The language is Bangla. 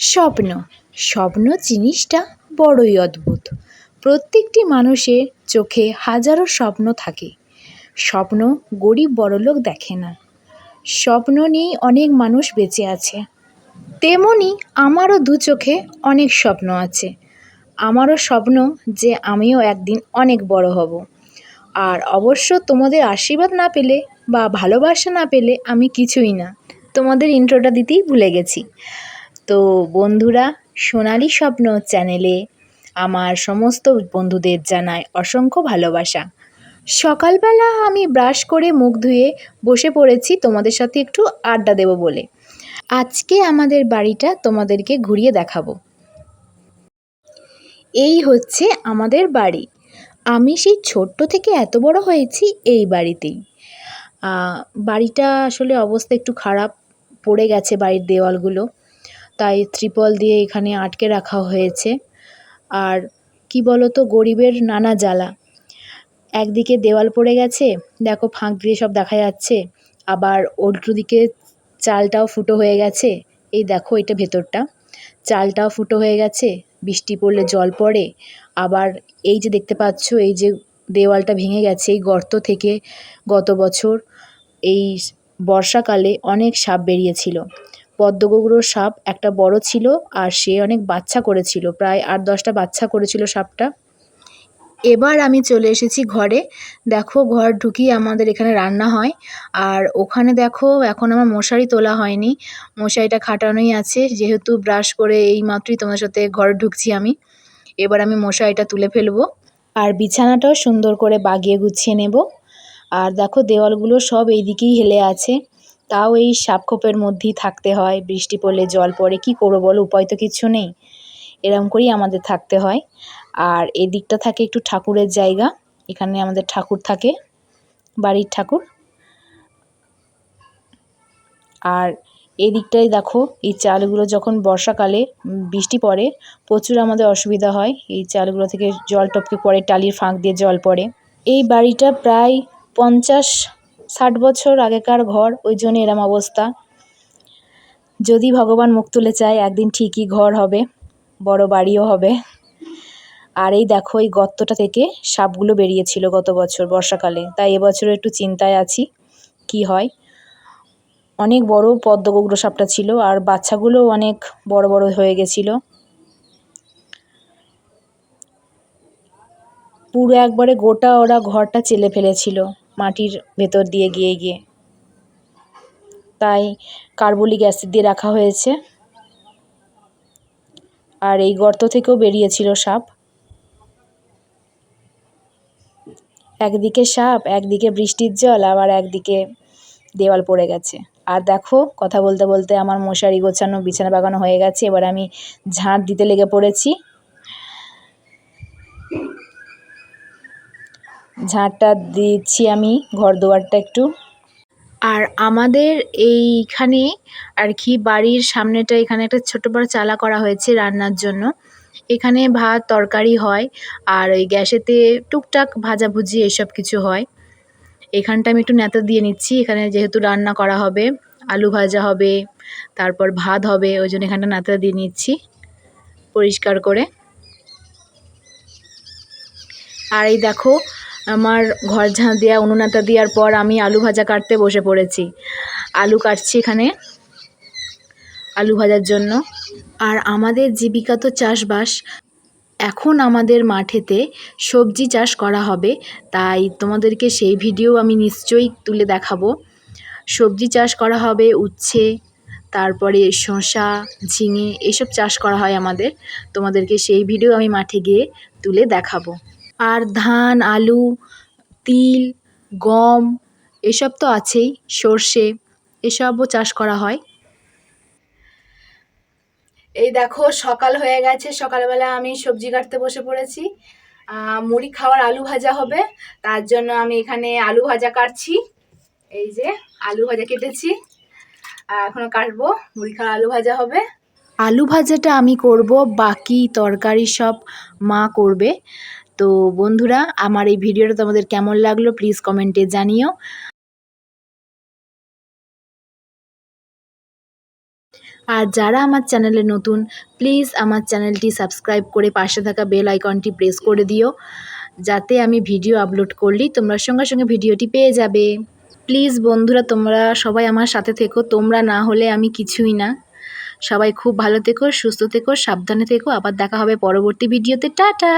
স্বপ্ন। স্বপ্ন জিনিসটা বড়ই অদ্ভুত। প্রত্যেকটি মানুষের চোখে হাজারো স্বপ্ন থাকে। স্বপ্ন গরিব বড়লোক দেখে না। স্বপ্ন নিয়েই অনেক মানুষ বেঁচে আছে। তেমনই আমারও দু চোখে অনেক স্বপ্ন আছে। আমারও স্বপ্ন যে আমিও একদিন অনেক বড় হব। আর অবশ্য তোমাদের আশীর্বাদ না পেলে বা ভালোবাসা না পেলে আমি কিছুই না। তোমাদের ইন্ট্রোটা দিতেই ভুলে গেছি। তো বন্ধুরা, সোনালি স্বপ্ন চ্যানেলে আমার সমস্ত বন্ধুদের জানায় অসংখ্য ভালোবাসা। সকালবেলা আমি ব্রাশ করে মুখ ধুয়ে বসে পড়েছি, তোমাদের সাথে একটু আড্ডা দেব বলে। আজকে আমাদের বাড়িটা তোমাদেরকে ঘুরিয়ে দেখাবো। এই হচ্ছে আমাদের বাড়ি। আমি সেই ছোট্ট থেকে এত বড় হয়েছি এই বাড়িতেই। বাড়িটা আসলে অবস্থা একটু খারাপ, পড়ে গেছে বাড়ির দেওয়ালগুলো। তাই ত্রিপল দিয়ে এখানে আটকে রাখা হয়েছে। আর কি বলো তো গরিবের নানা জ্বালা। একদিকে দেওয়াল পড়ে গেছে, দেখো ফাঁক দিয়ে সব দেখা যাচ্ছে। আবার উল্টো দিকে চালটাও ফুটো হয়ে গেছে। এই দেখো এটা ভেতরটা। চালটাও ফুটো হয়ে গেছে, বৃষ্টি পড়লে জল পড়ে। আবার এই যে দেখতে পাচ্ছ, এই যে দেওয়ালটা ভেঙে গেছে, এই গর্ত থেকে গত বছর এই বর্ষাকালে অনেক সাপ বেরিয়েছিল। পদ্মগৌড় সাপ একটা বড় ছিল আর সে অনেক বাচ্চা করেছিল, প্রায় আট দশটা বাচ্চা করেছিল সাপটা। এবার আমি চলে এসেছি ঘরে। দেখো, ঘর ঢুকি আমাদের এখানে রান্না হয়। আর ওখানে দেখো, এখন আমার মশারি তোলা হয়নি। মশারিটা খাটানোই আছে। যেহেতু ব্রাশ করে এই মাত্রই তোমার সাথে ঘরে ঢুকছি আমি। এবার আমি মশারিটা তুলে ফেলব। আর বিছানাটাও সুন্দর করে বাগিয়ে গুছিয়ে নেব। আর দেখো, দেওয়ালগুলো সব এই দিকেই হেলে আছে। তাও এই সাপখোপের মধ্যেই থাকতে হয়। বৃষ্টি পড়লে জল পড়ে। কি করব বলো? উপায় তো কিছু নেই। এরম করেই আমাদের থাকতে হয়। আর এদিকটা থাকে একটু ঠাকুরের জায়গা। এখানে আমাদের ঠাকুর থাকে। বাড়ির ঠাকুর। আর এই দিকটাই দেখো, এই চালগুলো যখন বর্ষাকালে বৃষ্টি পড়ে, প্রচুর আমাদের অসুবিধা হয়। এই চালগুলো থেকে জল টপকে পড়ে, টালির ফাঁক দিয়ে জল পড়ে। এই বাড়িটা প্রায় পঞ্চাশ ষাট বছর আগেকার ঘর, ওই জন্য এরম অবস্থা। যদি ভগবান মুখ তুলে চায়, একদিন ঠিকই ঘর হবে, বড় বাড়িও হবে। আর এই দেখো, এই গর্তটা থেকে সাপগুলো বেরিয়েছিল গত বছর বর্ষাকালে। তাই এবছর একটু চিন্তায় আছি, কি হয়। অনেক বড় পদ্মগৌড় সাপটা ছিল, আর বাচ্চাগুলোও অনেক বড় বড় হয়ে গেছিল। পুরো একবারে গোটা ওরা ঘরটা চেলে ফেলেছিল। মাটির ভেতর দিয়ে গিয়ে গিয়ে। তাই কার্বলিক অ্যাসিড দিয়ে রাখা হয়েছে। আর এই গর্ত থেকেও বেরিয়েছিল সাপ। একদিকে সাপ, একদিকে বৃষ্টির জল, আবার একদিকে দেওয়াল পড়ে গেছে। আর দেখো, কথা বলতে বলতে আমার মশারি গোছানো, বিছানা বাগানো হয়ে গেছে। এবার আমি ঝাঁট দিতে লেগে পড়েছি। ঝাঁটটা দিচ্ছি আমি ঘর দুয়ারটা একটু। আর আমাদের এইখানে আর কি বাড়ির সামনেটা এখানে একটা ছোটো বড় চালা করা হয়েছে রান্নার জন্য। এখানে ভাত, তরকারি হয় আর ওই গ্যাসেতে টুকটাক ভাজাভুজি এসব কিছু হয়। এখানটা আমি একটু ন্যাতা দিয়ে নিচ্ছি, এখানে যেহেতু রান্না করা হবে, আলু ভাজা হবে, তারপর ভাত হবে, ওই জন্য এখানটা ন্যাতা দিয়ে নিচ্ছি পরিষ্কার করে। আর এই দেখো আমার ঘর ঝাঁ দেওয়া উনুনাতা দেওয়ার পর আমি আলু ভাজা কাটতে বসে পড়েছি। আলু কাটছি এখানে, আলু ভাজার জন্য। আর আমাদের জীবিকা তো চাষবাস। এখন আমাদের মাঠেতে সবজি চাষ করা হবে, তাই তোমাদেরকে সেই ভিডিও আমি নিশ্চয়ই তুলে দেখাবো। সবজি চাষ করা হবে, উচ্ছে, তারপরে শসা, ঝিঙে, এসব চাষ করা হয় আমাদের। তোমাদেরকে সেই ভিডিও আমি মাঠে গিয়ে তুলে দেখাবো। আর ধান, আলু, তিল, গম, এসব তো আছেই, সর্ষে, এসবও চাষ করা হয়। এই দেখো, সকাল হয়ে গেছে, সকালবেলা আমি সবজি কাটতে বসে পড়েছি। মুড়ি খাওয়ার আলু ভাজা হবে, তার জন্য আমি এখানে আলু ভাজা কাটছি। এই যে, আলু ভাজা কেটেছি এখনও কাটবো, মুড়ি খাওয়ার আলু ভাজা হবে। আলু ভাজাটা আমি করব, বাকি তরকারি সব মা করবে। তো বন্ধুরা, আমার এই ভিডিওটা তোমাদের কেমন লাগল প্লিজ কমেন্টে জানিও। আর যারা আমার চ্যানেলে নতুন, প্লিজ আমার চ্যানেলটি সাবস্ক্রাইব করে পাশে থাকা বেল আইকনটি প্রেস করে দিও, যাতে আমি ভিডিও আপলোড করলেই তোমরা সঙ্গে সঙ্গে ভিডিওটি পেয়ে যাবে। প্লিজ বন্ধুরা, তোমরা সবাই আমার সাথে থেকো, তোমরা না হলে আমি কিছুই না। সবাই খুব ভালো থেকো, সুস্থ থেকো, সাবধানে থেকো, আবার দেখা হবে পরবর্তী ভিডিওতে। টাটা!